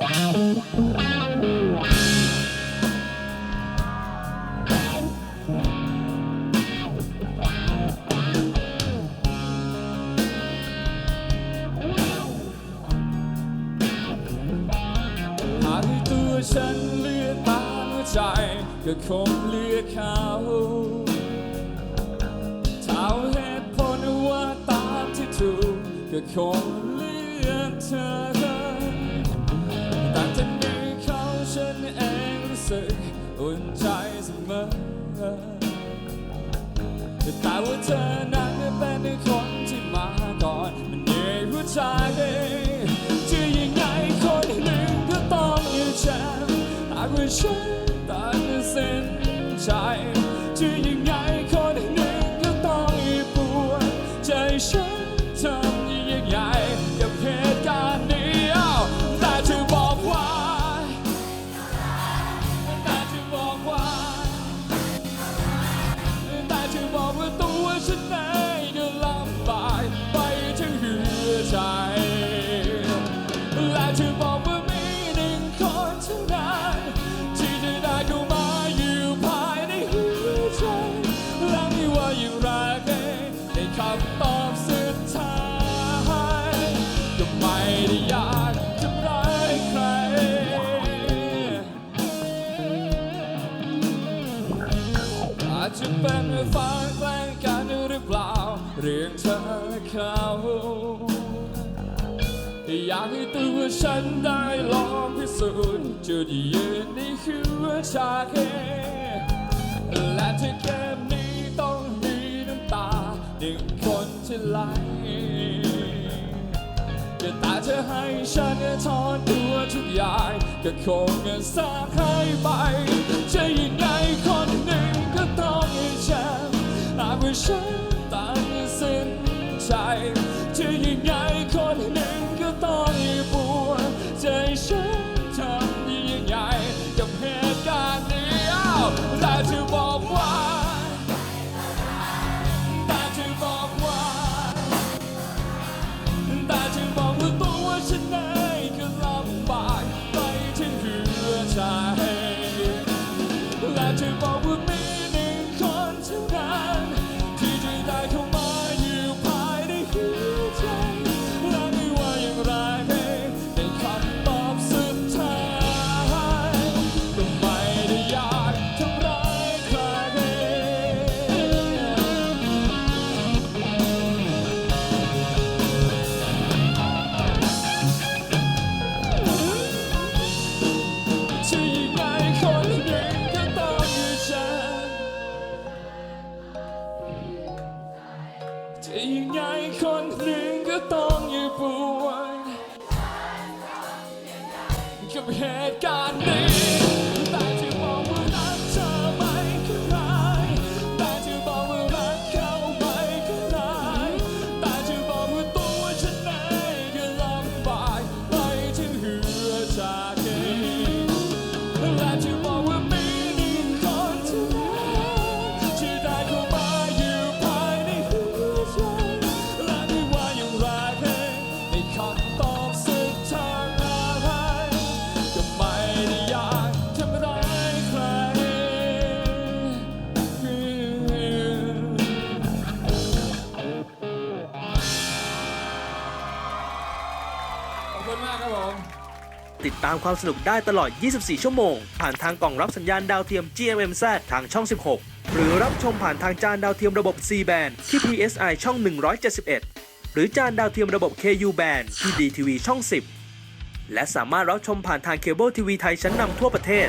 หากให้ตัวฉันเลือกตามหัวใจ ก็คงเลือกเขาถ้าเหตุผลว่าตามที่ถูกก็คงเลือกเธอ แต่จะมีเขาฉันเองรู้สึกอุ่นใจเสมอแต่ว่าเธอนั้นเป็นคนที่มาก่อนมันเหนื่อยหัวใจ ใจ และเธอบอกว่ามีหนึ่งคนเท่านั้นที่จะได้เข้ามาอยู่ภายในหัวใจและไม่ว่าอย่างไรในคำตอบสุดท้ายก็ไม่ได้อยากทำร้ายใคร อาจจะเป็นฟ้าแกล้งกันหรือเปล่า เรื่องเธอและเขา อยากให้ตัวฉันได้ลองพิสูจน์จุดยืนในหัวใจและถ้าเกมนี้ต้องมีน้ำตาหนึ่งคนที่ไหลแต่ตาเธอให้ฉันถอนตัวทุกอย่างก็คงจะสาหายไปจะยังไงคนหนึ่งก็ต้องให้ฉันหากว่าฉัน แจะยังไงคนหนึ่งก็ต้องอยู่ปวดกับเหตุการณ์นี้ ครับผม ติดตามความสนุกได้ตลอด 24 ชั่วโมง ผ่านทางกล่องรับสัญญาณดาวเทียม GMMZ ทางช่อง 16 หรือรับชมผ่านทางจานดาวเทียมระบบ C band ที่ PSI ช่อง 171 หรือจานดาวเทียมระบบ KU band ที่ DTV ช่อง 10 และสามารถรับชมผ่านทางเคเบิลทีวีไทยชั้นนำทั่วประเทศ